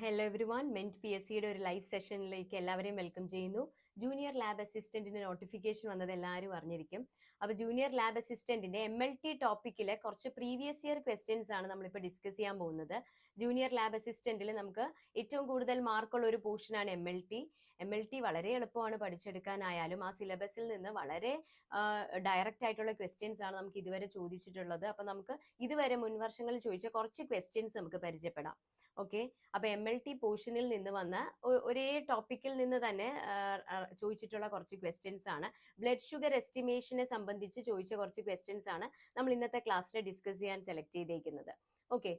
Hello everyone Mint P S സിയുടെ ഒരു live സെഷനിലേക്ക് എല്ലാവരെയും വെൽക്കം ചെയ്യുന്നു. ജൂനിയർ ലാബ് അസിസ്റ്റന്റിന്റെ നോട്ടിഫിക്കേഷൻ വന്നത് എല്ലാവരും അറിഞ്ഞിരിക്കും. അപ്പോൾ ജൂനിയർ ലാബ് അസിസ്റ്റന്റിന്റെ എം എൽ ടി ടോപ്പിക്കിലെ കുറച്ച് പ്രീവിയസ് ഇയർ ക്വസ്റ്റ്യൻസ് ആണ് നമ്മളിപ്പോൾ ഡിസ്കസ് ചെയ്യാൻ പോകുന്നത്. ജൂനിയർ ലാബ് അസിസ്റ്റന്റിൽ നമുക്ക് ഏറ്റവും കൂടുതൽ മാർക്കുള്ള ഒരു പോർഷനാണ് M L T M L T വളരെ എളുപ്പമാണ് പഠിച്ചെടുക്കാനായാലും ആ സിലബസിൽ നിന്ന് വളരെ ഡയറക്റ്റ് ആയിട്ടുള്ള ക്വസ്റ്റ്യൻസ് ആണ് നമുക്ക് ഇതുവരെ ചോദിച്ചിട്ടുള്ളത്. അപ്പം നമുക്ക് ഇതുവരെ മുൻവർഷങ്ങളിൽ ചോദിച്ച കുറച്ച് ക്വസ്റ്റ്യൻസ് നമുക്ക് പരിചയപ്പെടാം. ഓക്കെ അപ്പൊ എം എൽ ടി പോർഷനിൽ നിന്ന് വന്ന ഒരേ ടോപ്പിക്കിൽ നിന്ന് തന്നെ ചോദിച്ചിട്ടുള്ള കുറച്ച് ക്വസ്റ്റ്യൻസ് ആണ്. ബ്ലഡ് ഷുഗർ എസ്റ്റിമേഷനെ സംബന്ധിച്ച് ചോദിച്ച കുറച്ച് ക്വസ്റ്റ്യൻസ് ആണ് നമ്മൾ ഇന്നത്തെ ക്ലാസ്സിൽ ഡിസ്കസ് ചെയ്യാൻ സെലക്ട് ചെയ്തേക്കുന്നത്. ഓക്കെ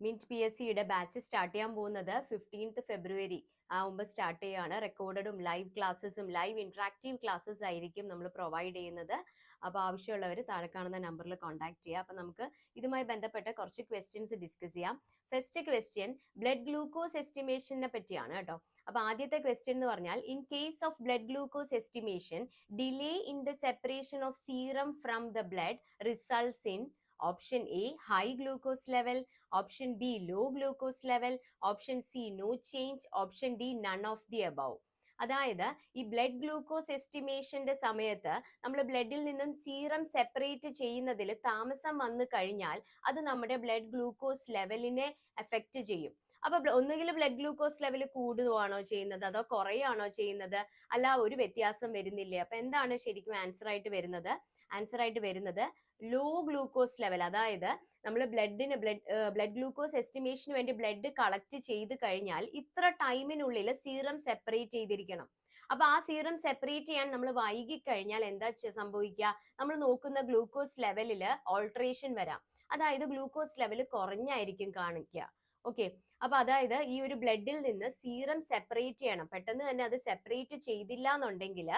മിന്റ് പി എസ് സിയുടെ ബാച്ച് സ്റ്റാർട്ട് ചെയ്യാൻ പോകുന്നത് ഫിഫ്റ്റീൻത്ത് ഫെബ്രുവരി ആവുമ്പോൾ സ്റ്റാർട്ട് ചെയ്യുകയാണ്. റെക്കോർഡഡും ലൈവ് ക്ലാസ്സസും ലൈവ് ഇൻട്രാക്റ്റീവ് ക്ലാസ്സസ് ആയിരിക്കും നമ്മൾ പ്രൊവൈഡ് ചെയ്യുന്നത്. അപ്പോൾ ആവശ്യമുള്ളവർ താഴെ കാണുന്ന നമ്പറിൽ കോൺടാക്ട് ചെയ്യുക. അപ്പോൾ നമുക്ക് ഇതുമായി ബന്ധപ്പെട്ട കുറച്ച് ക്വസ്റ്റ്യൻസ് ഡിസ്കസ് ചെയ്യാം. ഫസ്റ്റ് ക്വസ്റ്റ്യൻ ബ്ലഡ് ഗ്ലൂക്കോസ് എസ്റ്റിമേഷനെ പറ്റിയാണ് കേട്ടോ. അപ്പൊ ആദ്യത്തെ ക്വസ്റ്റ്യൻ എന്ന് പറഞ്ഞാൽ in case of blood glucose estimation delay in the separation of serum from the blood results in option A high glucose level option B low glucose level option C no change option D none of the above അതായത് ഈ blood glucose എസ്റ്റിമേഷന്റെ സമയത്ത് നമ്മൾ ബ്ലഡിൽ നിന്നും serum separate ചെയ്യുന്നതിൽ താമസം വന്നു കഴിഞ്ഞാൽ അത് നമ്മുടെ ബ്ലഡ് ഗ്ലൂക്കോസ് ലെവലിനെ എഫക്റ്റ് ചെയ്യും. അപ്പൊ ഒന്നുകിൽ ബ്ലഡ് ഗ്ലൂക്കോസ് ലെവൽ കൂടുകയാണോ ചെയ്യുന്നത്? അതോ കുറയാണോ ചെയ്യുന്നത്? അല്ല ഒരു വ്യത്യാസം വരുന്നില്ലേ? അപ്പൊ എന്താണ് ശരിക്കും ആൻസർ ആയിട്ട് വരുന്നത്? ആൻസർ ആയിട്ട് വരുന്നത് ലോ ഗ്ലൂക്കോസ് ലെവൽ അതായത് നമ്മൾ ബ്ലഡിന് ബ്ലഡ് ബ്ലഡ് ഗ്ലൂക്കോസ് എസ്റ്റിമേഷന് വേണ്ടി ബ്ലഡ് കളക്ട് ചെയ്ത് കഴിഞ്ഞാൽ ഇത്ര ടൈമിനുള്ളിൽ സീറം സെപ്പറേറ്റ് ചെയ്തിരിക്കണം. അപ്പൊ ആ സീറം സെപ്പറേറ്റ് ചെയ്യാൻ നമ്മൾ വൈകി കഴിഞ്ഞാൽ എന്താ സംഭവിക്കുക നമ്മൾ നോക്കുന്ന ഗ്ലൂക്കോസ് ലെവലിൽ ഓൾട്രേഷൻ വരാം. അതായത് ഗ്ലൂക്കോസ് ലെവൽ കുറഞ്ഞായിരിക്കും കാണിക്കുക ഓക്കെ? അപ്പൊ അതായത് ഈ ഒരു ബ്ലഡിൽ നിന്ന് സീറം സെപ്പറേറ്റ് ചെയ്യണം. പെട്ടെന്ന് തന്നെ അത് സെപ്പറേറ്റ് ചെയ്തില്ല എന്നുണ്ടെങ്കിൽ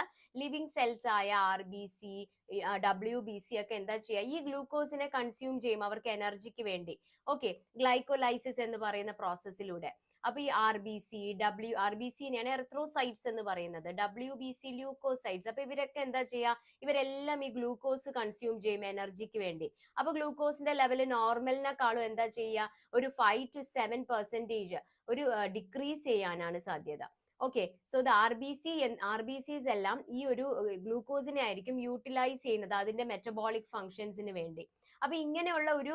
ലിവിങ് സെൽസ് ആയ R B C W B C ഒക്കെ എന്താ ചെയ്യുക? ഈ ഗ്ലൂക്കോസിനെ കൺസ്യൂം ചെയ്യും അവർക്ക് എനർജിക്ക് വേണ്ടി. ഓക്കെ. ഗ്ലൈക്കോലൈസിസ് എന്ന് പറയുന്ന പ്രോസസ്സിലൂടെ അപ്പൊ ഈ R B C W R B സിനെയാണ് erythrocytes എന്ന് പറയുന്നത്. ഡബ്ല്യു ബി സി ല്യൂക്കോസൈറ്റ്സ് അപ്പൊ ഇവരൊക്കെ എന്താ ചെയ്യുക ഇവരെല്ലാം ഈ ഗ്ലൂക്കോസ് കൺസ്യൂം ചെയ്യും എനർജിക്ക് വേണ്ടി. അപ്പൊ ഗ്ലൂക്കോസിന്റെ ലെവൽ നോർമലിനെക്കാളും എന്താ ചെയ്യുക ഒരു ഫൈവ് ടു സെവൻ പെർസെന്റേജ് ഒരു ഡിക്രീസ് ചെയ്യാനാണ് സാധ്യത. Okay so the R B C R B Cs എല്ലാം ഈ ഒരു ഗ്ലൂക്കോസിനെ ആയിരിക്കും യൂട്ടിലൈസ് ചെയ്യുന്നത് അതിന്റെ മെറ്റബോളിക് ഫങ്ഷൻസിന് വേണ്ടി. അപ്പൊ ഇങ്ങനെയുള്ള ഒരു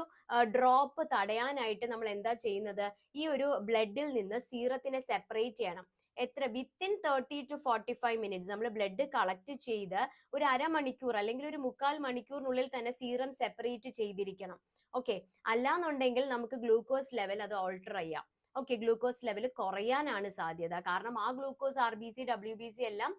ഡ്രോപ്പ് തടയാനായിട്ട് നമ്മൾ എന്താ ചെയ്യുന്നത്? ഈ ഒരു ബ്ലഡിൽ നിന്ന് സീറത്തിനെ സെപ്പറേറ്റ് ചെയ്യണം. എത്ര? Within thirty to forty five minutes നമ്മൾ ബ്ലഡ് കളക്ട് ചെയ്ത് ഒരു അരമണിക്കൂർ അല്ലെങ്കിൽ ഒരു മുക്കാൽ മണിക്കൂറിനുള്ളിൽ തന്നെ സീറം സെപ്പറേറ്റ് ചെയ്തിരിക്കണം. ഓക്കെ അല്ലാന്നുണ്ടെങ്കിൽ നമുക്ക് ഗ്ലൂക്കോസ് ലെവൽ അത് ഓൾട്ടർ ചെയ്യാം. ഓക്കെ ഗ്ലൂക്കോസ് ലെവൽ കുറയാനാണ് സാധ്യത. കാരണം ആ glucose R B C W B C എല്ലാം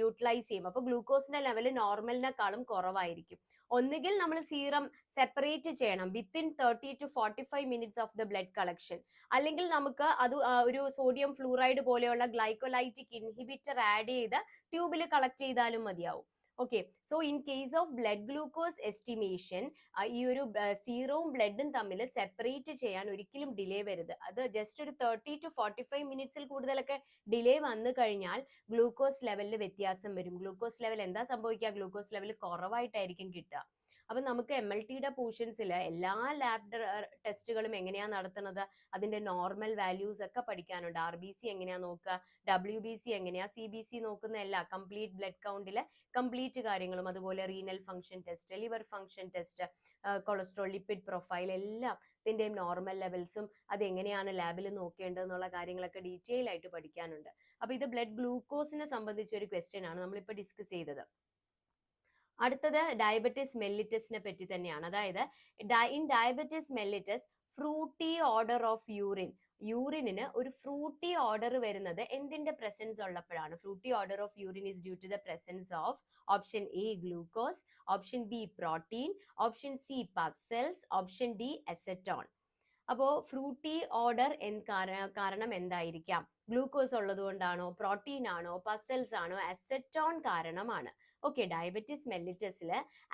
യൂട്ടിലൈസ് ചെയ്യും. അപ്പൊ ഗ്ലൂക്കോസിന്റെ ലെവൽ നോർമലിനെക്കാളും കുറവായിരിക്കും. ഒന്നുകിൽ നമ്മൾ സീറം സെപ്പറേറ്റ് ചെയ്യണം within thirty to forty five minutes of the blood collection അല്ലെങ്കിൽ നമുക്ക് അത് ഒരു സോഡിയം ഫ്ലൂറൈഡ് പോലെയുള്ള ഗ്ലൈക്കോലൈറ്റിക് ഇൻഹിബിറ്റർ ആഡ് ചെയ്ത് ട്യൂബിൽ കളക്ട് ചെയ്താലും മതിയാവും. Okay so in case of blood glucose estimation ഈ ഒരു സീറവും ബ്ലഡും തമ്മിൽ സെപ്പറേറ്റ് ചെയ്യാൻ ഒരിക്കലും ഡിലേ വരുത് അത് ജസ്റ്റ് ഒരു തേർട്ടി ടു ഫോർട്ടി ഫൈവ് മിനിറ്റ്സിൽ കൂടുതലൊക്കെ ഡിലേ വന്നു കഴിഞ്ഞാൽ ഗ്ലൂക്കോസ് ലെവലിൽ വ്യത്യാസം വരും. ഗ്ലൂക്കോസ് ലെവൽ എന്താ സംഭവിക്കുക? ഗ്ലൂക്കോസ് ലെവൽ കുറവായിട്ടായിരിക്കും കിട്ടുക. അപ്പൊ നമുക്ക് എം എൽ ടിയുടെ പോർഷൻസിൽ എല്ലാ ലാബ് ടെസ്റ്റുകളും എങ്ങനെയാണ് നടത്തുന്നത്? അതിന്റെ നോർമൽ വാല്യൂസ് ഒക്കെ പഠിക്കാനുണ്ട്. ആർ ബി സി എങ്ങനെയാ നോക്കുക? ഡബ്ല്യു ബി സി എങ്ങനെയാ? സി ബി സി നോക്കുന്ന എല്ലാ കംപ്ലീറ്റ് ബ്ലഡ് കൗണ്ടിലെ കംപ്ലീറ്റ് കാര്യങ്ങളും. അതുപോലെ renal function test liver function test cholesterol lipid profile എല്ലാം ഇതിന്റെയും നോർമൽ ലെവൽസും അത് എങ്ങനെയാണ് ലാബിൽ നോക്കേണ്ടതെന്നുള്ള കാര്യങ്ങളൊക്കെ ഡീറ്റെയിൽ ആയിട്ട് പഠിക്കാനുണ്ട്. അപ്പൊ ഇത് ബ്ലഡ് ഗ്ലൂക്കോസിനെ സംബന്ധിച്ച ഒരു ക്വസ്റ്റ്യൻ ആണ് നമ്മളിപ്പോൾ ഡിസ്കസ് ചെയ്തത്. അടുത്തത് ഡയബറ്റിസ് മെല്ലിറ്റസിനെ പറ്റി തന്നെയാണ്. അതായത് in diabetes mellitus fruity odour of urine യൂറിനിന് ഒരു ഫ്രൂട്ടി ഓർഡർ വരുന്നത് എന്തിന്റെ presence ഉള്ളപ്പോഴാണ്? Fruity odour of urine is due to the presence of option A glucose option B protein option C pus cells option D acetone അപ്പോൾ fruity order കാരണം എന്തായിരിക്കാം? Glucose ഉള്ളത് കൊണ്ടാണോ protein ആണോ puzzles ആണോ? Acetone കാരണമാണ്. ഓക്കെ ഡയബറ്റിസ് മെല്ലിറ്റസിൽ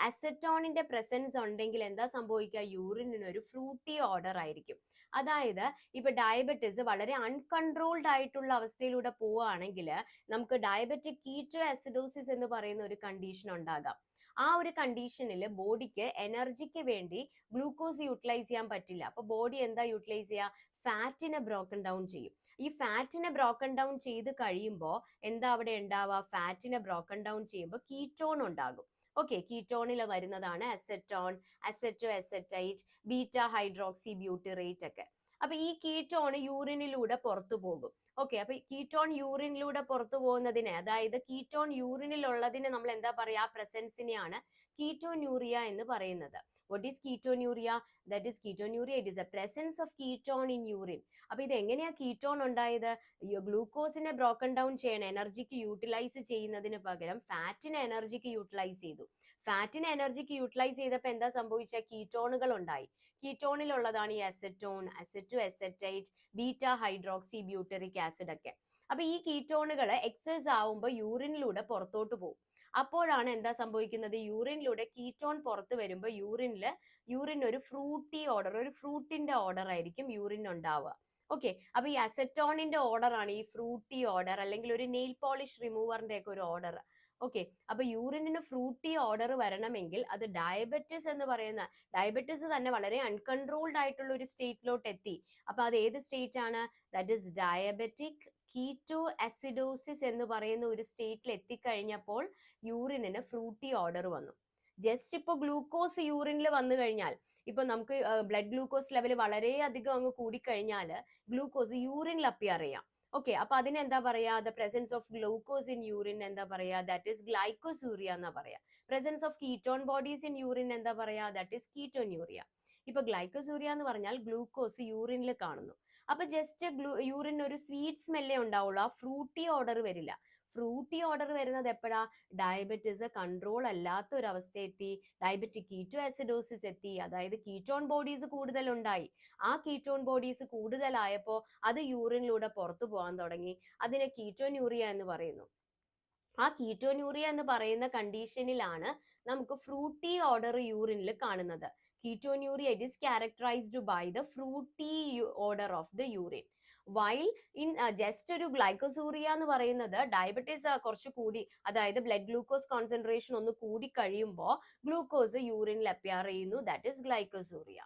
അസറ്റോണിന്റെ പ്രസൻസ് ഉണ്ടെങ്കിൽ എന്താ സംഭവിക്കുക? യൂറിനിന് ഒരു ഫ്രൂട്ടി ഓർഡർ ആയിരിക്കും. അതായത് ഇപ്പൊ ഡയബറ്റിസ് വളരെ അൺകൺട്രോൾഡ് ആയിട്ടുള്ള അവസ്ഥയിലൂടെ പോവുകയാണെങ്കിൽ നമുക്ക് ഡയബറ്റിക് കീറ്റോ അസിഡോസിസ് എന്ന് പറയുന്ന ഒരു കണ്ടീഷൻ ഉണ്ടാകാം. ആ ഒരു കണ്ടീഷനിൽ ബോഡിക്ക് എനർജിക്ക് വേണ്ടി ഗ്ലൂക്കോസ് യൂട്ടിലൈസ് ചെയ്യാൻ പറ്റില്ല. അപ്പൊ ബോഡി എന്താ യൂട്ടിലൈസ് ചെയ്യുക? ഫാറ്റിനെ ബ്രോക്കൺ ഡൗൺ ചെയ്യും. ഈ ഫാറ്റിനെ ബ്രോക്കൺ ഡൗൺ ചെയ്ത് കഴിയുമ്പോൾ എന്താ അവിടെ ഉണ്ടാവുക? ഫാറ്റിനെ ബ്രോക്കൺ ഡൗൺ ചെയ്യുമ്പോൾ കീറ്റോൺ ഉണ്ടാകും. ഓക്കെ കീറ്റോണിൽ വരുന്നതാണ് അസെറ്റോൺ അസെറ്റോ അസെറ്റൈറ്റ് ബീറ്റ ഹൈഡ്രോക്സി ബ്യൂട്ടിറേറ്റ് ഒക്കെ. അപ്പൊ ഈ കീറ്റോൺ യൂറിനിലൂടെ പുറത്തു പോകും. ഓക്കെ അപ്പൊ കീറ്റോൺ യൂറിനിലൂടെ പുറത്തു പോകുന്നതിനെ അതായത് കീറ്റോൺ യൂറിനിലുള്ളതിനെ നമ്മൾ എന്താ പറയാ? പ്രസൻസിനെയാണ് കീറ്റോന്യൂറിയ എന്ന് പറയുന്നത്. What is ketonuria that is ketonuria it is a presence of ketone in urine അപ്പൊ ഇത് എങ്ങനെയാ കീറ്റോൺ ഉണ്ടായത്? ഗ്ലൂക്കോസിനെ ബ്രോക്കൺ ഡൗൺ ചെയ്യണം എനർജിക്ക് യൂട്ടിലൈസ് ചെയ്യുന്നതിന് പകരം ഫാറ്റിനെ എനർജിക്ക് യൂട്ടിലൈസ് ചെയ്തു. ഫാറ്റിനെ എനർജിക്ക് യൂട്ടിലൈസ് ചെയ്തപ്പോൾ എന്താ സംഭവിച്ച? കീറ്റോണുകൾ ഉണ്ടായി. കീറ്റോണിലുള്ളതാണ് ഈ acetone acetoacetate beta hydroxy butyric acid ഒക്കെ. അപ്പൊ ഈ കീറ്റോണുകൾ എക്സസ് ആവുമ്പോൾ യൂറിനിലൂടെ പുറത്തോട്ട് പോകും. അപ്പോഴാണ് എന്താ സംഭവിക്കുന്നത്? യൂറിനിലൂടെ കീറ്റോൺ പുറത്ത് വരുമ്പോൾ യൂറിനിൽ യൂറിൻ ഒരു ഫ്രൂട്ടി ഓർഡർ ഒരു ഫ്രൂട്ടിന്റെ ഓർഡർ ആയിരിക്കും യൂറിൻ ഉണ്ടാവുക. ഓക്കെ അപ്പൊ ഈ അസറ്റോണിന്റെ ഓർഡർ ആണ് ഈ ഫ്രൂട്ടി ഓർഡർ അല്ലെങ്കിൽ ഒരു നെയിൽ പോളിഷ് റിമൂവറിന്റെ ഒക്കെ ഒരു ഓർഡർ ഓക്കെ അപ്പൊ യൂറിനിന് ഫ്രൂട്ടി ഓർഡർ വരണമെങ്കിൽ അത് ഡയബറ്റിസ് എന്ന് പറയുന്ന ഡയബറ്റിസ് തന്നെ വളരെ അൺകൺട്രോൾഡ് ആയിട്ടുള്ള ഒരു സ്റ്റേറ്റിലോട്ട് എത്തി. അപ്പൊ അത് ഏത് സ്റ്റേറ്റ് ആണ്? That is diabetic ketoacidosis എന്ന് പറയുന്ന ഒരു സ്റ്റേറ്റിൽ എത്തിക്കഴിഞ്ഞപ്പോൾ യൂറിനിന് ഫ്രൂട്ടി ഓർഡർ വന്നു. ജസ്റ്റ് ഇപ്പോൾ ഗ്ലൂക്കോസ് യൂറിനിൽ വന്നു കഴിഞ്ഞാൽ ഇപ്പൊ നമുക്ക് ബ്ലഡ് ഗ്ലൂക്കോസ് ലെവൽ വളരെയധികം അങ്ങ് കൂടിക്കഴിഞ്ഞാൽ ഗ്ലൂക്കോസ് യൂറിനിൽ അപ്പിയർ ചെയ്യാം. ഓക്കെ അപ്പൊ അതിനെന്താ പറയാ? The presence of glucose in urine എന്താ പറയാ? ദാറ്റ് ഇസ് ഗ്ലൈക്കോസൂറിയ എന്നാ പറയാ. Presence of ketone bodies in urine എന്താ പറയാ? ദാറ്റ് ഇസ് കീറ്റോൺ യൂറിയ ഇപ്പൊ ഗ്ലൈക്കോസൂറിയ എന്ന് പറഞ്ഞാൽ ഗ്ലൂക്കോസ് യൂറിനിൽ കാണുന്നു. അപ്പൊ ജസ്റ്റ് ഗ്ലൂ യൂറിൻ ഒരു സ്വീറ്റ് സ്മെല്ലേ ഉണ്ടാവുള്ളൂ. ആ ഫ്രൂട്ടി ഓർഡർ വരില്ല. ഫ്രൂട്ടി ഓർഡർ വരുന്നത് എപ്പോഴാ? ഡയബറ്റിസ് കൺട്രോൾ അല്ലാത്ത ഒരു അവസ്ഥ എത്തി ഡയബറ്റിക് കീറ്റോ ആസിഡോസിസ് എത്തി അതായത് കീറ്റോൺ ബോഡീസ് കൂടുതൽ ഉണ്ടായി ആ കീറ്റോൺ ബോഡീസ് കൂടുതലായപ്പോൾ അത് യൂറിനിലൂടെ പുറത്തു പോകാൻ തുടങ്ങി. അതിനെ കീറ്റോന്യൂറിയ എന്ന് പറയുന്നു. ആ കീറ്റോന്യൂറിയ എന്ന് പറയുന്ന കണ്ടീഷനിലാണ് നമുക്ക് ഫ്രൂട്ടി ഓർഡർ യൂറിനിൽ കാണുന്നത്. Ketonuria it is characterised by the fruity odour of the urine. While in just ഒരു ഗ്ലൈക്കോസൂറിയ എന്ന് പറയുന്നത് ഡയബറ്റീസ് കുറച്ച് കൂടി അതായത് ബ്ലഡ് ഗ്ലൂക്കോസ് കോൺസെൻട്രേഷൻ ഒന്ന് കൂടി കഴിയുമ്പോൾ ഗ്ലൂക്കോസ് യൂറിനിൽ അപ്പിയർ ചെയ്യുന്നു. That is glycosuria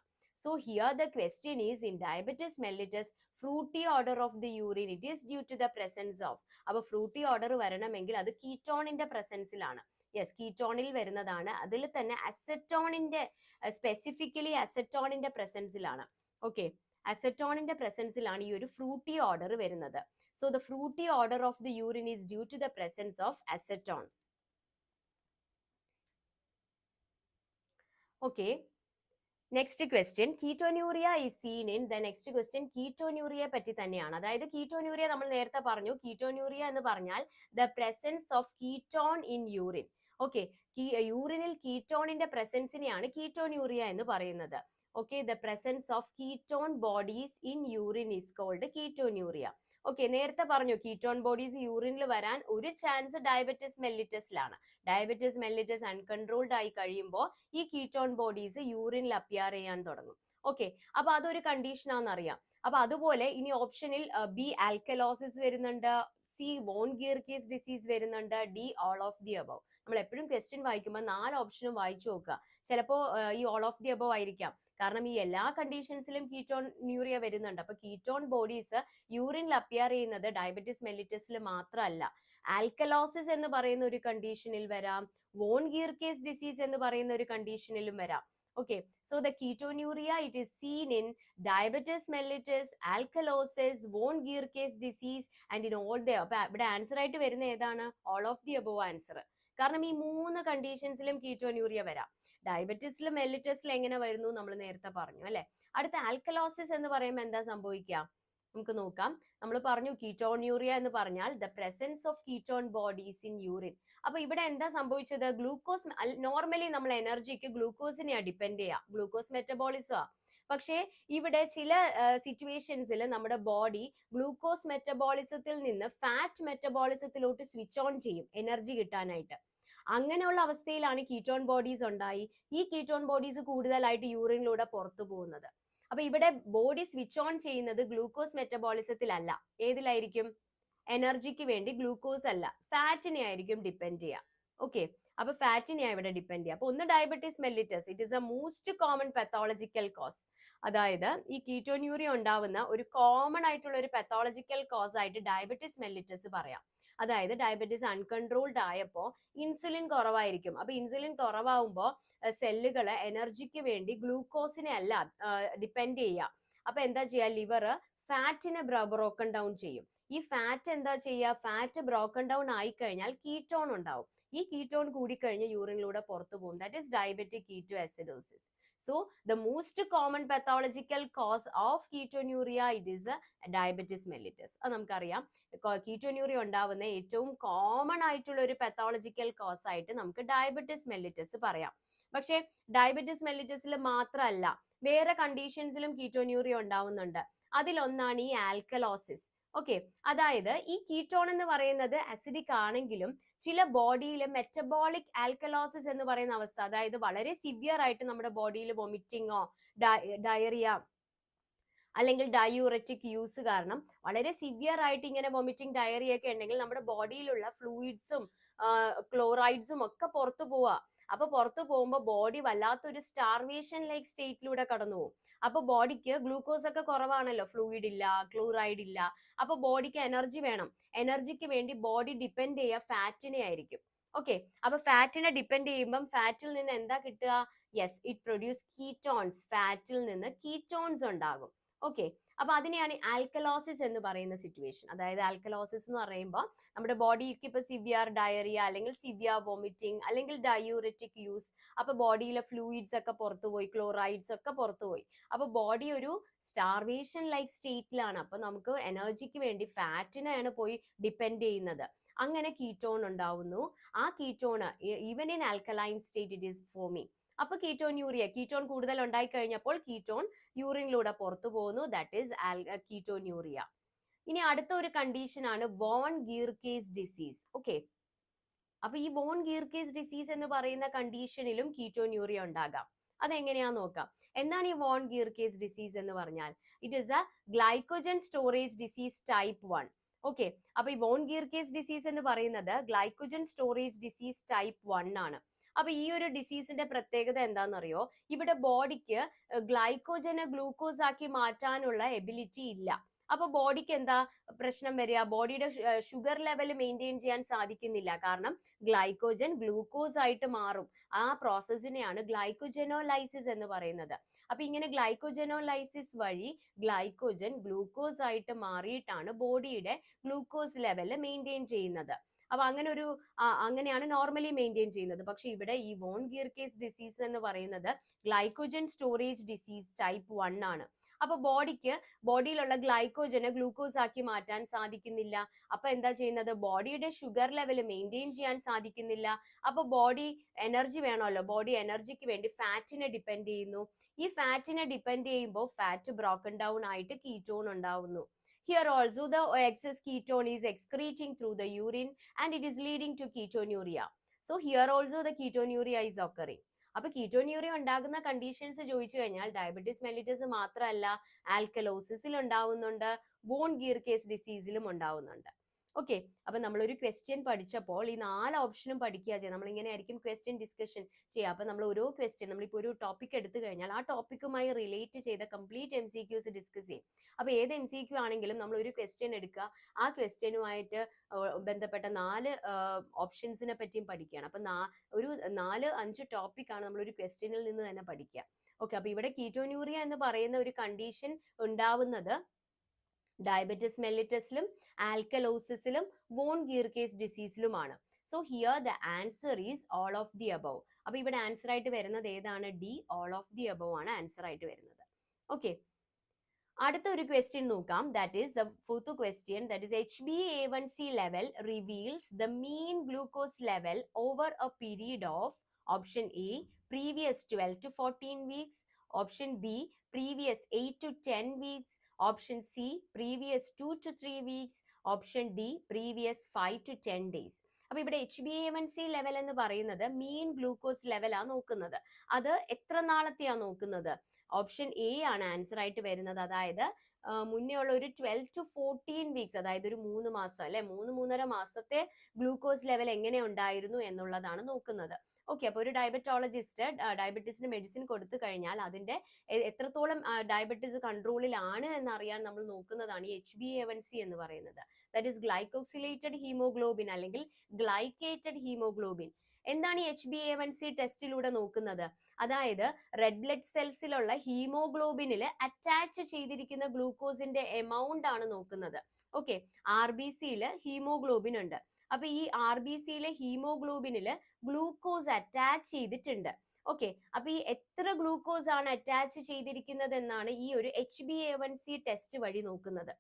so here the question is in diabetes mellitus fruity odour of the urine it is due to the presence of അപ്പൊ ഫ്രൂട്ടി ഓർഡർ വരണമെങ്കിൽ അത് കീറ്റോണിന്റെ പ്രസൻസിലാണ് യെസ് കീറ്റോണിൽ വരുന്നതാണ്. അതിൽ തന്നെ അസറ്റോണിന്റെ സ്പെസിഫിക്കലി അസറ്റോണിന്റെ പ്രസൻസിലാണ് ഓക്കെ അസറ്റോണിന്റെ പ്രസൻസിലാണ് ഈ ഒരു ഫ്രൂട്ടി ഓർഡർ വരുന്നത്. So the fruity odour of the urine is due to the presence of acetone okay next question ketonuria is seen in the next question കീറ്റോന്യൂറിയെ പറ്റി തന്നെയാണ്. അതായത് കീറ്റോന്യൂറിയ നമ്മൾ നേരത്തെ പറഞ്ഞു. കീറ്റോന്യൂറിയ എന്ന് പറഞ്ഞാൽ the presence of ketone in urine okay യൂറിനിൽ കീറ്റോണിന്റെ പ്രസൻസിനെയാണ് കീറ്റോന്യൂറിയ എന്ന് പറയുന്നത്. Okay the presence of ketone bodies in urine is called ketonuria okay നേരത്തെ പറഞ്ഞു കീറ്റോൺ ബോഡീസ് യൂറിനിൽ വരാൻ ഒരു ചാൻസ് ഡയബറ്റിസ് മെല്ലിറ്റസിലാണ് ഡയബറ്റിസ് മെല്ലിറ്റസ് അൺകൺട്രോൾഡ് ആയി കഴിയുമ്പോൾ ഈ കീറ്റോൺ ബോഡീസ് യൂറിനിൽ അപ്പിയർ ചെയ്യാൻ തുടങ്ങും. ഓക്കെ അപ്പൊ അതൊരു കണ്ടീഷൻ അറിയാം. അപ്പൊ അതുപോലെ ഇനി ഓപ്ഷനിൽ ബി ആൽക്കലോസിസ് വരുന്നുണ്ട് സി വോൺ ഗിയർക്കേസ് ഡിസീസ് വരുന്നുണ്ട് D all of the above നമ്മൾ എപ്പോഴും ക്വസ്റ്റ്യൻ വായിക്കുമ്പോൾ നാല് ഓപ്ഷനും വായിച്ചു നോക്കുക. ചിലപ്പോൾ ഈ ഓൾ ഓഫ് ദി അബവ് ആയിരിക്കാം. കാരണം ഈ എല്ലാ കണ്ടീഷൻസിലും കീറ്റോൺ ന്യൂറിയ വരുന്നുണ്ട്. അപ്പൊ കീറ്റോൺ ബോഡീസ് യൂറിനിൽ അപ്പിയർ ചെയ്യുന്നത് ഡയബറ്റിസ് മെലിറ്റസിൽ മാത്രമല്ല. ആൽക്കലോസിസ് എന്ന് പറയുന്ന ഒരു കണ്ടീഷനിൽ വരാം. വോൺ ഗീർക്കേസ് ഡിസീസ് എന്ന് പറയുന്ന ഒരു കണ്ടീഷനിലും വരാം. Okay so the ketonuria it is seen in diabetes mellitus alkalosis von Gierke's disease and in all the അപ്പൊ ഇവിടെ ആൻസർ ആയിട്ട് വരുന്ന ഏതാണ്? All of the above answer കാരണം ഈ മൂന്ന് കണ്ടീഷൻസിലും കീറ്റോന്യൂറിയ വരാം. ഡയബറ്റീസിലും മെലിറ്റസിൽ എങ്ങനെ വരുന്നു നമ്മൾ നേരത്തെ പറഞ്ഞു അല്ലെ? അടുത്ത ആൽക്കലോസിസ് എന്ന് പറയുമ്പോൾ എന്താ സംഭവിക്കുക നമുക്ക് നോക്കാം. നമ്മൾ പറഞ്ഞു കീറ്റോൺ യൂറിയ എന്ന് പറഞ്ഞാൽ the presence of ketone bodies in urine. അപ്പൊ ഇവിടെ എന്താ സംഭവിച്ചത്? ഗ്ലൂക്കോസ് നോർമലി നമ്മൾ എനർജിക്ക് ഗ്ലൂക്കോസിനെയാ ഡിപ്പെൻഡ് ചെയ്യുക ഗ്ലൂക്കോസ് മെറ്റബോളിസമാ. പക്ഷേ ഇവിടെ ചില സിറ്റുവേഷൻസിൽ നമ്മുടെ ബോഡി ഗ്ലൂക്കോസ് മെറ്റബോളിസത്തിൽ നിന്ന് ഫാറ്റ് മെറ്റബോളിസത്തിലോട്ട് സ്വിച്ച് ഓൺ ചെയ്യും എനർജി കിട്ടാനായിട്ട്. അങ്ങനെയുള്ള അവസ്ഥയിലാണ് കീറ്റോൺ ബോഡീസ് ഉണ്ടായി. ഈ കീറ്റോൺ ബോഡീസ് കൂടുതലായിട്ട് യൂറിനിലൂടെ പുറത്തു പോകുന്നത്. അപ്പൊ ഇവിടെ ബോഡി സ്വിച്ച് ഓൺ ചെയ്യുന്നത് ഗ്ലൂക്കോസ് മെറ്റബോളിസത്തിലല്ല ഏതിലായിരിക്കും? എനർജിക്ക് വേണ്ടി ഗ്ലൂക്കോസ് അല്ല. ഫാറ്റിനെ ആയിരിക്കും ഡിപ്പെൻഡ് ചെയ്യുക ഓക്കെ അപ്പൊ ഫാറ്റിനെയാ ഇവിടെ ഡിപ്പെൻഡ് ചെയ്യുക അപ്പൊ ഒന്ന് diabetes mellitus it is a most common pathological cause അതായത് ഈ കീറ്റോന്യൂറിയ ഉണ്ടാവുന്ന ഒരു കോമൺ ആയിട്ടുള്ള ഒരു പെത്തോളജിക്കൽ കോസ് ആയിട്ട് ഡയബറ്റീസ് മെല്ലിറ്റസ് പറയാം. അതായത് ഡയബറ്റീസ് അൺകൺട്രോൾഡ് ആയപ്പോൾ ഇൻസുലിൻ കുറവായിരിക്കും. അപ്പൊ ഇൻസുലിൻ കുറവാകുമ്പോൾ സെല്ലുകൾ എനർജിക്ക് വേണ്ടി ഗ്ലൂക്കോസിനെ അല്ല ഡിപ്പെൻഡ് ചെയ്യുക അപ്പൊ എന്താ ചെയ്യുക ലിവർ ഫാറ്റിനെ ബ്രോക്കൺ ഡൗൺ ചെയ്യും. ഈ ഫാറ്റ് എന്താ ചെയ്യുക ഫാറ്റ് ബ്രോക്കൺ ഡൗൺ ആയി കഴിഞ്ഞാൽ കീറ്റോൺ ഉണ്ടാവും. ഈ കീറ്റോൺ കൂടിക്കഴിഞ്ഞ് യൂറിനിലൂടെ പുറത്തു പോകും. That is diabetic ketoacidosis so the most common pathological cause of ketonuria it is diabetes mellitus അത് നമുക്കറിയാം. കീറ്റോന്യൂറിയ ഉണ്ടാവുന്ന ഏറ്റവും കോമൺ ആയിട്ടുള്ള ഒരു പെത്തോളജിക്കൽ കോസ് ആയിട്ട് നമുക്ക് ഡയബറ്റിസ് മെല്ലിറ്റസ് പറയാം. പക്ഷേ ഡയബറ്റിസ് മെല്ലിറ്റസിൽ മാത്രമല്ല വേറെ കണ്ടീഷൻസിലും കീറ്റോന്യൂറിയ ഉണ്ടാവുന്നുണ്ട്. അതിലൊന്നാണ് ഈ ആൽക്കലോസിസ് ഓക്കെ അതായത് ഈ കീറ്റോൺ എന്ന് പറയുന്നത് അസിഡിക് ആണെങ്കിലും ചില ബോഡിയിൽ മെറ്റബോളിക് ആൽക്കലോസിസ് എന്ന് പറയുന്ന അവസ്ഥ അതായത് വളരെ സിവിയർ ആയിട്ട് നമ്മുടെ ബോഡിയിൽ വൊമിറ്റിങ്ങോ ഡയറിയ അല്ലെങ്കിൽ ഡയൂററ്റിക് യൂസ് കാരണം വളരെ സിവിയർ ആയിട്ട് ഇങ്ങനെ വൊമിറ്റിംഗ് ഡയറിയ ഒക്കെ ഉണ്ടെങ്കിൽ നമ്മുടെ ബോഡിയിലുള്ള ഫ്ലൂയിഡ്സും ക്ലോറൈഡ്സും ഒക്കെ പുറത്തു പോവാ അപ്പൊ പുറത്തു പോകുമ്പോൾ ബോഡി വല്ലാത്തൊരു സ്റ്റാർവേഷൻ ലൈക്ക് സ്റ്റേറ്റിലൂടെ കടന്നു പോകും. അപ്പൊ ബോഡിക്ക് ഗ്ലൂക്കോസ് ഒക്കെ കുറവാണല്ലോ. ഫ്ലൂയിഡ് ഇല്ല ക്ലോറൈഡ് ഇല്ല. അപ്പൊ ബോഡിക്ക് എനർജി വേണം. എനർജിക്ക് വേണ്ടി ബോഡി ഡിപ്പെൻഡ് ചെയ്യുക ഫാറ്റിനെ ആയിരിക്കും. ഓക്കെ അപ്പൊ ഫാറ്റിനെ ഡിപ്പെൻഡ് ചെയ്യുമ്പം ഫാറ്റിൽ നിന്ന് എന്താ കിട്ടുക? യെസ് ഇറ്റ് പ്രൊഡ്യൂസ് കീറ്റോൺസ് ഫാറ്റിൽ നിന്ന് കീറ്റോൺസ് ഉണ്ടാകും. ഓക്കെ അപ്പൊ അതിനെയാണ് ആൽക്കലോസിസ് എന്ന് പറയുന്ന സിറ്റുവേഷൻ അതായത് ആൽക്കലോസിസ് എന്ന് പറയുമ്പോൾ നമ്മുടെ ബോഡിക്ക് ഇപ്പൊ സിവിയർ ഡയറിയ അല്ലെങ്കിൽ സിവിയർ വോമിറ്റിംഗ് അല്ലെങ്കിൽ ഡയൂററ്റിക് യൂസ് അപ്പൊ ബോഡിയിലെ ഫ്ലൂയിഡ്സ് ഒക്കെ പുറത്തു പോയി ക്ലോറൈഡ്സ് ഒക്കെ പുറത്തു പോയി. അപ്പൊ ബോഡി ഒരു സ്റ്റാർവേഷൻ ലൈക്ക് സ്റ്റേറ്റിലാണ് അപ്പൊ നമുക്ക് എനർജിക്ക് വേണ്ടി ഫാറ്റിനെയാണ് പോയി ഡിപ്പെൻഡ് ചെയ്യുന്നത്. അങ്ങനെ കീറ്റോൺ ഉണ്ടാവുന്നു. ആ ketone even in alkaline state it is forming അപ്പൊ കീറ്റോൺ യൂറിയ കീറ്റോൺ കൂടുതൽ ഉണ്ടായി കഴിഞ്ഞപ്പോൾ കീറ്റോൺ യൂറിനിലൂടെ പുറത്തു പോകുന്നു. ദാറ്റ് ഈസ് കീറ്റോൺ യൂറിയ ഇനി അടുത്ത ഒരു കണ്ടീഷൻ ആണ് വോൺ ഗീർക്കേസ് ഡിസീസ് ഓക്കെ അപ്പൊ ഈ വോൺ ഗീർക്കേസ് ഡിസീസ് എന്ന് പറയുന്ന കണ്ടീഷനിലും കീറ്റോൺ യൂറിയ ഉണ്ടാകാം. അതെങ്ങനെയാന്ന് നോക്കാം? എന്താണ് ഈ വോൺ ഗീർക്കേസ് ഡിസീസ് എന്ന് പറഞ്ഞാൽ? It is a glycogen storage disease type one okay അപ്പൊ ഈ വോൺ ഗീർക്കേസ് ഡിസീസ് എന്ന് പറയുന്നത് glycogen storage disease type one ആണ്. അപ്പൊ ഈ ഒരു ഡിസീസിന്റെ പ്രത്യേകത എന്താണെന്നറിയോ? ഇവിടെ ബോഡിക്ക് ഗ്ലൈക്കോജനെ ഗ്ലൂക്കോസ് ആക്കി മാറ്റാനുള്ള എബിലിറ്റി ഇല്ല. അപ്പൊ ബോഡിക്ക് എന്താ പ്രശ്നം വരിക? ബോഡിയുടെ ഷുഗർ ലെവൽ മെയിന്റെയിൻ ചെയ്യാൻ സാധിക്കുന്നില്ല. കാരണം ഗ്ലൈക്കോജൻ ഗ്ലൂക്കോസ് ആയിട്ട് മാറും. ആ പ്രോസസ്സിനെയാണ് ഗ്ലൈക്കോജനോലൈസിസ് എന്ന് പറയുന്നത്. അപ്പൊ ഇങ്ങനെ ഗ്ലൈക്കോജനോലൈസിസ് വഴി ഗ്ലൈക്കോജൻ ഗ്ലൂക്കോസ് ആയിട്ട് മാറിയിട്ടാണ് ബോഡിയുടെ ഗ്ലൂക്കോസ് ലെവൽ മെയിന്റെയിൻ ചെയ്യുന്നത്. അപ്പൊ അങ്ങനെ ഒരു അങ്ങനെയാണ് നോർമലി മെയിന്റെയിൻ ചെയ്യുന്നത്. പക്ഷെ ഇവിടെ ഈ വോൺ ഗിയർക്കേസ് ഡിസീസ് എന്ന് പറയുന്നത് glycogen storage disease type one ആണ്. അപ്പൊ ബോഡിക്ക് ബോഡിയിലുള്ള ഗ്ലൈക്കോജനെ ഗ്ലൂക്കോസ് ആക്കി മാറ്റാൻ സാധിക്കുന്നില്ല. അപ്പൊ എന്താ ചെയ്യുന്നത്? ബോഡിയുടെ ഷുഗർ ലെവൽ മെയിന്റെയിൻ ചെയ്യാൻ സാധിക്കുന്നില്ല. അപ്പൊ ബോഡി എനർജി വേണമല്ലോ. ബോഡി എനർജിക്ക് വേണ്ടി ഫാറ്റിനെ ഡിപ്പെൻഡ് ചെയ്യുന്നു. ഈ ഫാറ്റിനെ ഡിപ്പെൻഡ് ചെയ്യുമ്പോൾ ഫാറ്റ് ബ്രോക്കൺ ഡൗൺ ആയിട്ട് കീറ്റോൺ ഉണ്ടാവുന്നു. Here also the excess ketone is excreting through the urine and it is leading to ketonuria. So here also the ketonuria is occurring. അപ്പൊ കീറ്റോന്യൂറിയ ഉണ്ടാകുന്ന കണ്ടീഷൻസ് ചോദിച്ചു കഴിഞ്ഞാൽ ഡയബറ്റീസ് മെലിറ്റസ് മാത്രമല്ല ആൽക്കലോസിസിൽ ഉണ്ടാവുന്നുണ്ട് von gear case ഡിസീസിലും ഉണ്ടാവുന്നുണ്ട് okay അപ്പൊ നമ്മളൊരു question പഠിച്ചപ്പോൾ ഈ നാല് ഓപ്ഷനും പഠിക്കുക ചെയ്യുക. നമ്മൾ ഇങ്ങനെ ആയിരിക്കും ക്വസ്റ്റ്യൻ ഡിസ്കഷൻ ചെയ്യുക. അപ്പൊ നമ്മൾ ഓരോ ക്വസ്റ്റ്യൻ നമ്മളിപ്പോൾ ഒരു ടോപ്പിക് എടുത്തു കഴിഞ്ഞാൽ ആ ടോപ്പിക്കുമായി റിലേറ്റ് ചെയ്ത complete M C Qs discuss ചെയ്യും. അപ്പൊ ഏത് എം സി ക്യൂ ആണെങ്കിലും നമ്മൾ ഒരു ക്വസ്റ്റ്യൻ എടുക്കുക. ആ ക്വസ്റ്റ്യനുമായിട്ട് ബന്ധപ്പെട്ട നാല് ഓപ്ഷൻസിനെ പറ്റിയും പഠിക്കുകയാണ്. അപ്പൊ ഒരു നാല് അഞ്ച് ടോപ്പിക്കാണ് നമ്മൾ ഒരു ക്വസ്റ്റ്യനിൽ നിന്ന് തന്നെ പഠിക്കുക. ഓക്കെ അപ്പൊ ഇവിടെ കീറ്റോന്യൂറിയ എന്ന് പറയുന്ന ഒരു കണ്ടീഷൻ ഉണ്ടാവുന്നത് ഡയബറ്റിസ് മെല്ലിറ്റസിലും ആൽക്കലോസിസിലും von Gierke's ഡിസീസിലുമാണ് so here the answer is all of the above അപ്പൊ ഇവിടെ ആൻസർ ആയിട്ട് വരുന്നത് ഏതാണ്? D all of the above ആണ് ആൻസർ ആയിട്ട് വരുന്നത്. ഓക്കെ അടുത്ത ഒരു ക്വസ്റ്റ്യൻ നോക്കാം. That is the fourth question that is H B A one C level reveals the mean glucose level over a period of option A previous twelve to fourteen weeks option B previous eight to ten weeks option C previous two to three weeks option D previous five to ten days അപ്പൊ ഇവിടെ H B A one C level എന്ന് പറയുന്നത് മീൻ glucose ലെവലാണ് നോക്കുന്നത്. അത് എത്ര നാളത്തെയാണ് നോക്കുന്നത്? Option A ആണ് ആൻസർ ആയിട്ട് വരുന്നത്. അതായത് മുന്നേ ഉള്ള ഒരു ട്വൽവ് ടു ഫോർട്ടീൻ വീക്സ് അതായത് ഒരു മൂന്ന് മാസം അല്ലെ? മൂന്ന് മൂന്നര മാസത്തെ ഗ്ലൂക്കോസ് ലെവൽ എങ്ങനെ ഉണ്ടായിരുന്നു എന്നുള്ളതാണ് നോക്കുന്നത്. ഓക്കെ അപ്പോൾ ഒരു ഡയബറ്റോളജിസ്റ്റ് ഡയബറ്റീസിന് മെഡിസിൻ കൊടുത്തു കഴിഞ്ഞാൽ അതിന്റെ എത്രത്തോളം ഡയബറ്റീസ് കൺട്രോളിലാണ് എന്നറിയാൻ നമ്മൾ നോക്കുന്നതാണ് ഈ H B A one C എന്ന് പറയുന്നത്. ദാറ്റ് ഈസ് ഗ്ലൈക്കോക്സിലേറ്റഡ് ഹീമോഗ്ലോബിൻ അല്ലെങ്കിൽ ഗ്ലൈക്കേറ്റഡ് ഹീമോഗ്ലോബിൻ എന്താണ് ഈ H B A one C ടെസ്റ്റിലൂടെ നോക്കുന്നത്? അതായത് റെഡ് ബ്ലഡ് സെൽസിലുള്ള ഹീമോഗ്ലോബിനിൽ അറ്റാച്ച് ചെയ്തിരിക്കുന്ന ഗ്ലൂക്കോസിന്റെ എമൗണ്ട് ആണ് നോക്കുന്നത്. ഓക്കെ ആർ ബി സിയിൽ ഹീമോഗ്ലോബിൻ ഉണ്ട്. അപ്പൊ ഈ ആർ ബി സിയിലെ ഹീമോഗ്ലോബിനിൽ ഗ്ലൂക്കോസ് അറ്റാച്ച് ചെയ്തിട്ടുണ്ട്. ഓക്കെ അപ്പൊ ഈ എത്ര ഗ്ലൂക്കോസ് ആണ് അറ്റാച്ച് ചെയ്തിരിക്കുന്നത് എന്നാണ് ഈ ഒരു H B A one C test വഴി നോക്കുന്നത്.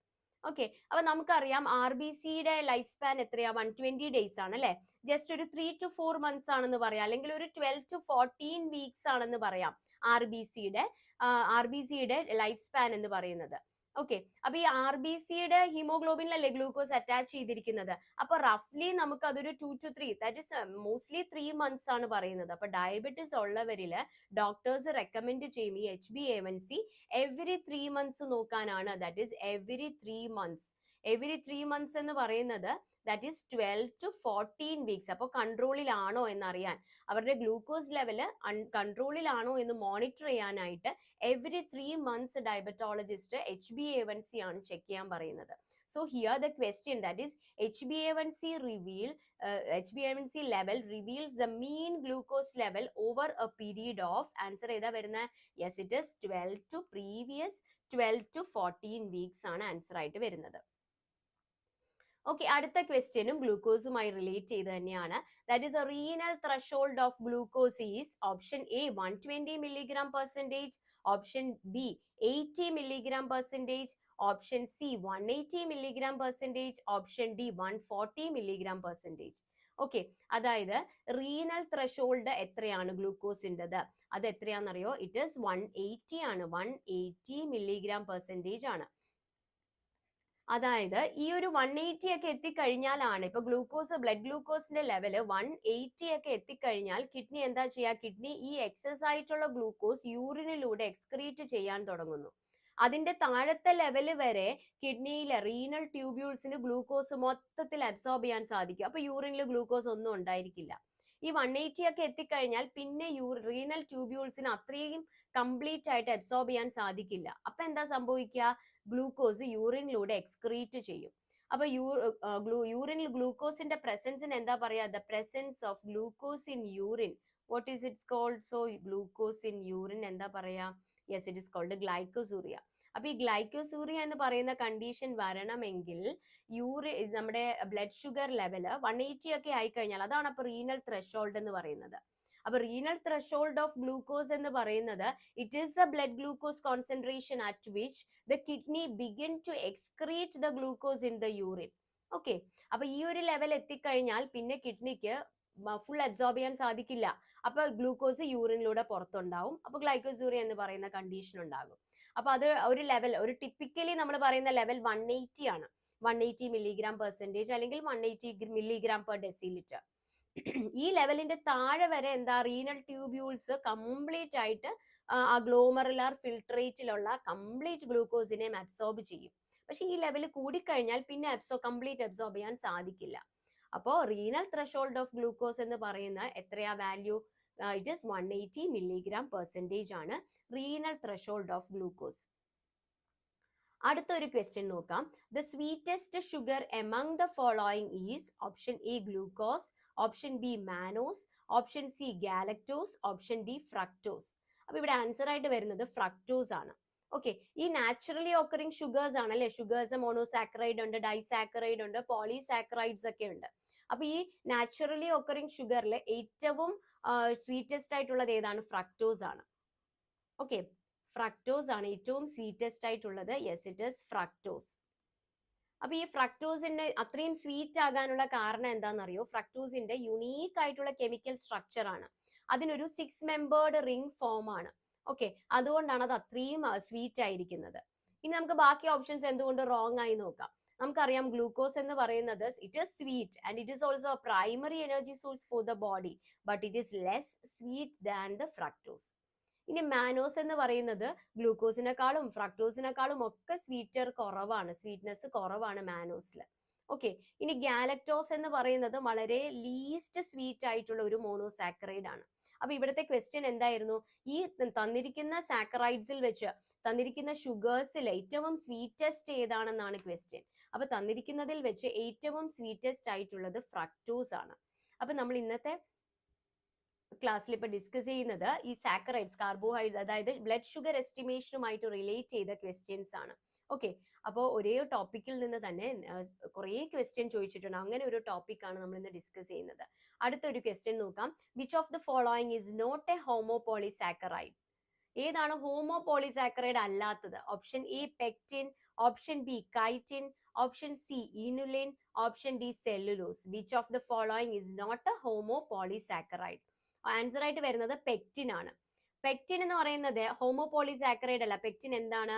ഓക്കെ അപ്പൊ നമുക്കറിയാം ആർ ബി സിയുടെ ലൈഫ് സ്പാൻ എത്രയാ? വൺ ട്വന്റി ഡേയ്സ് ആണ് അല്ലെ? ജസ്റ്റ് ഒരു ത്രീ ടു ഫോർ മന്ത്സ് ആണെന്ന് പറയാം. അല്ലെങ്കിൽ ഒരു ട്വൽവ് ടു ഫോർട്ടീൻ വീക്സ് ആണെന്ന് പറയാം ആർ ബി സിയുടെ ആർ ബി സിയുടെ ലൈഫ് സ്പാൻ എന്ന് പറയുന്നത്. ഓക്കെ അപ്പൊ ഈ ആർ ബി സിയുടെ ഹീമോഗ്ലോബിനിലല്ലേ ഗ്ലൂക്കോസ് അറ്റാച്ച് ചെയ്തിരിക്കുന്നത്? അപ്പൊ റഫ്ലി നമുക്ക് അതൊരു two to three that is mostly three months ആണ് പറയുന്നത്. അപ്പൊ ഡയബറ്റിസ് ഉള്ളവരിൽ ഡോക്ടേഴ്സ് റെക്കമെൻഡ് ചെയ്യും ഈ H B A one C every three months നോക്കാനാണ്. That is every three months every three months എന്ന് പറയുന്നത് that is twelve to fourteen weeks അപ്പോൾ കൺട്രോളിലാണോ എന്നറിയാൻ. അവരുടെ ഗ്ലൂക്കോസ് ലെവൽ കൺട്രോളിലാണോ എന്ന് മോണിറ്റർ ചെയ്യാനായിട്ട് every three months diabetologist H B A one C ആണ് ചെക്ക് ചെയ്യാൻ പറയുന്നത്. So here the question that is H B A one C reveal H B A one C level reveals the mean glucose level over a period of answer ഏതാ വരുന്നത് yes it is twelve to previous twelve to fourteen weeks ആണ് answer ആയിട്ട് വരുന്നത്. Okay അടുത്ത ക്വസ്റ്റ്യനും ഗ്ലൂക്കോസുമായി relate ചെയ്ത് തന്നെയാണ്. That is a renal threshold of glucose is option A one twenty milligram percentage option B eighty milligram percentage option C one eighty milligram percentage option D one forty milligram percentage okay അതായത് renal threshold എത്രയാണ് ഗ്ലൂക്കോസിന്റെത് അത് എത്രയാണെന്നറിയോ it is one eighty ആണ്. One eighty milligram percentage ആണ്. അതായത് ഈ ഒരു വൺ എയ്റ്റി ഒക്കെ എത്തിക്കഴിഞ്ഞാലാണ് ഇപ്പൊ ഗ്ലൂക്കോസ് ബ്ലഡ് ഗ്ലൂക്കോസിന്റെ ലെവൽ വൺ എയ്റ്റി ഒക്കെ എത്തിക്കഴിഞ്ഞാൽ കിഡ്നി എന്താ ചെയ്യുക? കിഡ്നി ഈ എക്സസ് ആയിട്ടുള്ള ഗ്ലൂക്കോസ് യൂറിനിലൂടെ എക്സ്ക്രീറ്റ് ചെയ്യാൻ തുടങ്ങുന്നു. അതിന്റെ താഴത്തെ ലെവൽ വരെ കിഡ്നിയിലെ റീനൽ ട്യൂബ്യൂൾസിന് ഗ്ലൂക്കോസ് മൊത്തത്തിൽ അബ്സോർബ് ചെയ്യാൻ സാധിക്കും. അപ്പൊ യൂറിനിൽ ഗ്ലൂക്കോസ് ഒന്നും ഉണ്ടായിരിക്കില്ല. ഈ വൺ എയ്റ്റി ഒക്കെ എത്തിക്കഴിഞ്ഞാൽ പിന്നെ യൂ റീനൽ ട്യൂബ്യൂൾസിന് അത്രയും കംപ്ലീറ്റ് ആയിട്ട് അബ്സോർബ് ചെയ്യാൻ സാധിക്കില്ല. അപ്പൊ എന്താ സംഭവിക്കുക? ഗ്ലൂക്കോസ് യൂറിനിലൂടെ എക്സ്ക്രീറ്റ് ചെയ്യും. അപ്പൊ യൂ ഗ്ലൂ യൂറിനിൽ ഗ്ലൂക്കോസിന്റെ പ്രസൻസിന് എന്താ പറയാ? The presence of glucose in urine. What is it's called so glucose in urine എന്താ പറയാ? Yes it is called glycosuria. അപ്പൊ ഈ ഗ്ലൈക്കോസൂറിയ എന്ന് പറയുന്ന കണ്ടീഷൻ വരണമെങ്കിൽ യൂറി നമ്മുടെ blood sugar level one eighty ഒക്കെ ആയിക്കഴിഞ്ഞാൽ അതാണ് അപ്പൊ റീനൽ ത്രഷോൾഡ് എന്ന് പറയുന്നത്. അപ്പൊ റീനൽ ത്രഷോൾഡ് ഓഫ് ഗ്ലൂക്കോസ് എന്ന് പറയുന്നത് it is the blood glucose concentration at which the kidney begin to excrete the glucose in the urine okay അപ്പൊ ഈ ഒരു ലെവൽ എത്തിക്കഴിഞ്ഞാൽ പിന്നെ കിഡ്നിക്ക് ഫുൾ അബ്സോർബ് ചെയ്യാൻ സാധിക്കില്ല. അപ്പൊ ഗ്ലൂക്കോസ് യൂറിനിലൂടെ പുറത്തുണ്ടാവും. അപ്പൊ ഗ്ലൈക്കോസൂറിയ എന്ന് പറയുന്ന കണ്ടീഷൻ ഉണ്ടാകും. അപ്പൊ അത് ഒരു ലെവൽ ഒരു ടിപ്പിക്കലി നമ്മൾ പറയുന്ന ലെവൽ വൺ എയ്റ്റി ആണ്. വൺ എയ്റ്റി മില്ലിഗ്രാം പെർസെന്റേജ് അല്ലെങ്കിൽ one eighty milligram per decilitre ഈ ലെവലിന്റെ താഴെ വരെ എന്താ റീനൽ ട്യൂബ്യൂൾസ് കംപ്ലീറ്റ് ആയിട്ട് ആ ഗ്ലോമറുലാർ ഫിൽട്രേറ്റിലുള്ള കംപ്ലീറ്റ് ഗ്ലൂക്കോസിനെ അബ്സോർബ് ചെയ്യും. പക്ഷെ ഈ ലെവൽ കൂടിക്കഴിഞ്ഞാൽ പിന്നെ അബ്സോ കംപ്ലീറ്റ് അബ്സോർബ് ചെയ്യാൻ സാധിക്കില്ല. അപ്പോൾ റീനൽ ത്രഷോൾഡ് ഓഫ് ഗ്ലൂക്കോസ് എന്ന് പറയുന്ന എത്രയാ value it is one eighty milligram percentage ആണ് റീനൽ ത്രഷോൾഡ് ഓഫ് ഗ്ലൂക്കോസ് അടുത്ത ഒരു ക്വസ്റ്റ്യൻ നോക്കാം. The sweetest sugar among the following is option A glucose option B mannose option C galactose option D fructose അപ്പൊ ഇവിടെ answer ആയിട്ട് വരുന്നത് fructose ആണ്. Okay ഈ നാച്ചുറലി ഓക്കറിങ് ഷുഗേഴ്സ് ആണ് അല്ലെ? ഷുഗേഴ്സ് മോണോസാക്കറൈഡ് ഉണ്ട് ഡൈസാക്കറൈഡ് ഉണ്ട് പോളിസാക്കറൈഡ്സ് ഒക്കെ ഉണ്ട്. അപ്പൊ ഈ നാച്ചുറലി ഓക്കറിങ് ഷുഗറിൽ ഏറ്റവും സ്വീറ്റസ്റ്റ് ആയിട്ടുള്ളത് ഏതാണ്? ഫ്രക്ടോസ് ആണ്. ഓക്കെ ഫ്രക്ടോസ് ആണ് ഏറ്റവും സ്വീറ്റസ്റ്റ് ആയിട്ടുള്ളത്. യെസ് ഇറ്റ് ഇസ് ഫ്രക്ടോസ് അപ്പൊ ഈ ഫ്രക്ടോസിന്റെ അത്രയും സ്വീറ്റ് ആകാനുള്ള കാരണം എന്താണെന്നറിയോ? ഫ്രക്ടോസിന്റെ യുണീക്ക് ആയിട്ടുള്ള കെമിക്കൽ സ്ട്രക്ചർ ആണ്. അതിനൊരു സിക്സ് മെമ്പേർഡ് റിംഗ് ഫോം ആണ്. ഓക്കെ അതുകൊണ്ടാണ് അത് അത്രയും സ്വീറ്റ് ആയിരിക്കുന്നത്. ഇനി നമുക്ക് ബാക്കി ഓപ്ഷൻസ് എന്തുകൊണ്ട് റോങ് ആയി നോക്കാം. നമുക്കറിയാം ഗ്ലൂക്കോസ് എന്ന് പറയുന്നത് it is sweet and it is also primary energy source for the body but it is less sweet than the fructose ഇനി മാനോസ് എന്ന് പറയുന്നത് ഗ്ലൂക്കോസിനെക്കാളും ഫ്രക്ടോസിനെക്കാളും ഒക്കെ സ്വീറ്റർ കുറവാണ്. സ്വീറ്റ്നെസ് കുറവാണ് മാനോസിൽ ഓക്കെ ഇനി ഗാലക്ടോസ് എന്ന് പറയുന്നത് വളരെ ലീസ്റ്റ് സ്വീറ്റ് ആയിട്ടുള്ള ഒരു മോണോസാക്കറൈഡ് ആണ്. അപ്പൊ ഇവിടുത്തെ ക്വസ്റ്റ്യൻ എന്തായിരുന്നു? ഈ തന്നിരിക്കുന്ന സാക്കറൈഡ്സിൽ വെച്ച് തന്നിരിക്കുന്ന ഷുഗേഴ്സിൽ ഏറ്റവും സ്വീറ്റസ്റ്റ് ഏതാണെന്നാണ് ക്വസ്റ്റ്യൻ അപ്പൊ തന്നിരിക്കുന്നതിൽ വെച്ച് ഏറ്റവും സ്വീറ്റസ്റ്റ് ആയിട്ടുള്ളത് ഫ്രക്ടോസ് ആണ്. അപ്പൊ നമ്മൾ ഇന്നത്തെ ക്ലാസ്സിൽ ഇപ്പൊ ഡിസ്കസ് ചെയ്യുന്നത് ഈ സാക്കറൈഡ്സ് കാർബോഹൈഡ്രേറ്റ് അതായത് ബ്ലഡ് ഷുഗർ എസ്റ്റിമേഷനുമായിട്ട് റിലേറ്റ് ചെയ്ത ക്വസ്റ്റ്യൻസ് ആണ് ഓക്കെ. അപ്പോൾ ഒരേ ടോപ്പിക്കിൽ നിന്ന് തന്നെ കുറേ ക്വസ്റ്റ്യൻ ചോദിച്ചിട്ടുണ്ട്. അങ്ങനെ ഒരു ടോപ്പിക്കാണ് നമ്മൾ ഇന്ന് ഡിസ്കസ് ചെയ്യുന്നത്. അടുത്തൊരു ക്വസ്റ്റ്യൻ നോക്കാം. Which of the following is not a homopolysaccharide ഏതാണ് ഹോമോപോളി സാക്കറൈഡ് അല്ലാത്തത്? Option A pectin. Option B chitin. Option C inulin. Option D cellulose. Which of the following is not a homopolysaccharide answer ആയിട്ട് വരുന്നത് pectin ആണ്. Pectin എന്ന് പറയുന്നത് ഹോമോപോളിസാക്കറൈഡ് അല്ല. Pectin എന്താണ്?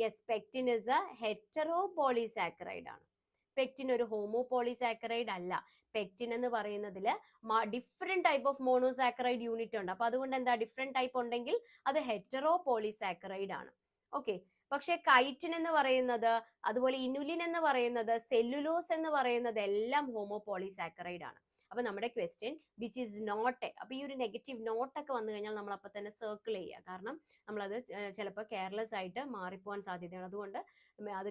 Yes pectin is a heteropolysaccharide ആണ്. Pectin ഒരു ഹോമോപോളിസാക്കറൈഡ് അല്ല. പെക്റ്റിൻ എന്ന് പറയുന്നതിൽ different type of monosaccharide unit ഉണ്ട്. അപ്പൊ അതുകൊണ്ട് എന്താ ഡിഫറെന്റ് ടൈപ്പ് ഉണ്ടെങ്കിൽ അത് ഹെറ്ററോപോളിസാക്കറൈഡ് ആണ്. ഓക്കെ പക്ഷെ കൈറ്റിൻ എന്ന് പറയുന്നത് അതുപോലെ ഇനുലിൻ എന്ന് പറയുന്നത് സെല്ലുലോസ് എന്ന് പറയുന്നത് എല്ലാം ഹോമോപോളിസാക്കറൈഡ് ആണ്. അപ്പൊ നമ്മുടെ ക്വസ്റ്റ്യൻ വിച്ച് ഈസ് നോട്ട് അപ്പൊ ഈ ഒരു നെഗറ്റീവ് നോട്ട് ഒക്കെ വന്നു കഴിഞ്ഞാൽ നമ്മൾ അപ്പൊ തന്നെ സർക്കിൾ ചെയ്യുക. കാരണം നമ്മളത് ചിലപ്പോൾ കെയർലെസ് ആയിട്ട് മാറിപ്പോവാൻ സാധ്യതയാണ്. അതുകൊണ്ട് അത്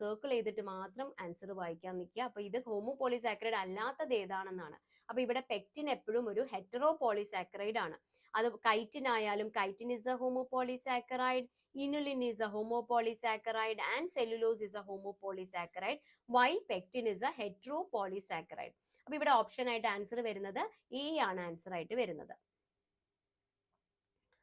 സർക്കിൾ ചെയ്തിട്ട് മാത്രം ആൻസർ വായിക്കാൻ നിൽക്കുക. അപ്പൊ ഇത് ഹോമോപോളിസാക്കറൈഡ് അല്ലാത്തത് ഏതാണെന്നാണ്. അപ്പൊ ഇവിടെ പെക്റ്റിൻ എപ്പോഴും ഒരു ഹെറ്ററോ പോളിസാക്രൈഡ് ആണ്. അത് കൈറ്റിൻ ആയാലും chitin is a homopolysaccharide inulin is a homopolysaccharide and cellulose is a homopolysaccharide while pectin is a heteropolysaccharide. അപ്പൊ ഇവിടെ ഓപ്ഷൻ ആയിട്ട് ആൻസർ വരുന്നത് എ ആണ് ആൻസർ ആയിട്ട് വരുന്നത്.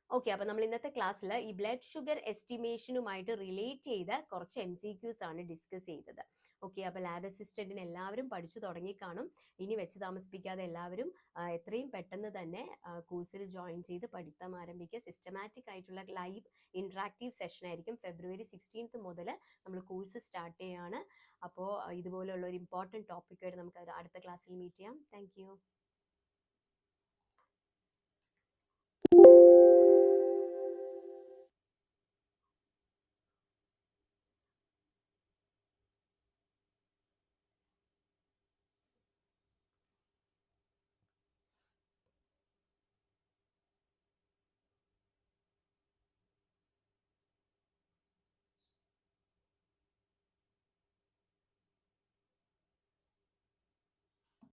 ഓക്കെ അപ്പൊ നമ്മൾ ഇന്നത്തെ ക്ലാസ്സിൽ ഈ ബ്ലഡ് ഷുഗർ എസ്റ്റിമേഷനുമായിട്ട് റിലേറ്റ് ചെയ്ത കുറച്ച് എം സി ക്യൂസ് ആണ് ഡിസ്കസ് ചെയ്തത്. ഓക്കെ അപ്പൊ ലാബ് അസിസ്റ്റന്റിന് എല്ലാവരും പഠിച്ചു തുടങ്ങിക്കാണും. ഇനി വെച്ച് താമസിപ്പിക്കാതെ എല്ലാവരും എത്രയും പെട്ടെന്ന് തന്നെ കോഴ്സിൽ ജോയിൻ ചെയ്ത് പഠിത്തം ആരംഭിക്കുക. സിസ്റ്റമാറ്റിക് ആയിട്ടുള്ള ലൈവ് ഇൻട്രാക്റ്റീവ് സെഷൻ ആയിരിക്കും. ഫെബ്രുവരി സിക്സ്റ്റീൻത്ത് മുതൽ നമ്മൾ കോഴ്സ് സ്റ്റാർട്ട് ചെയ്യുകയാണ് അപ്പോൾ ഇതുപോലുള്ള ഒരു ഇമ്പോർട്ടന്റ് ടോപ്പിക്കായിട്ട് നമുക്ക് അടുത്ത ക്ലാസ്സിൽ മീറ്റ് ചെയ്യാം. താങ്ക്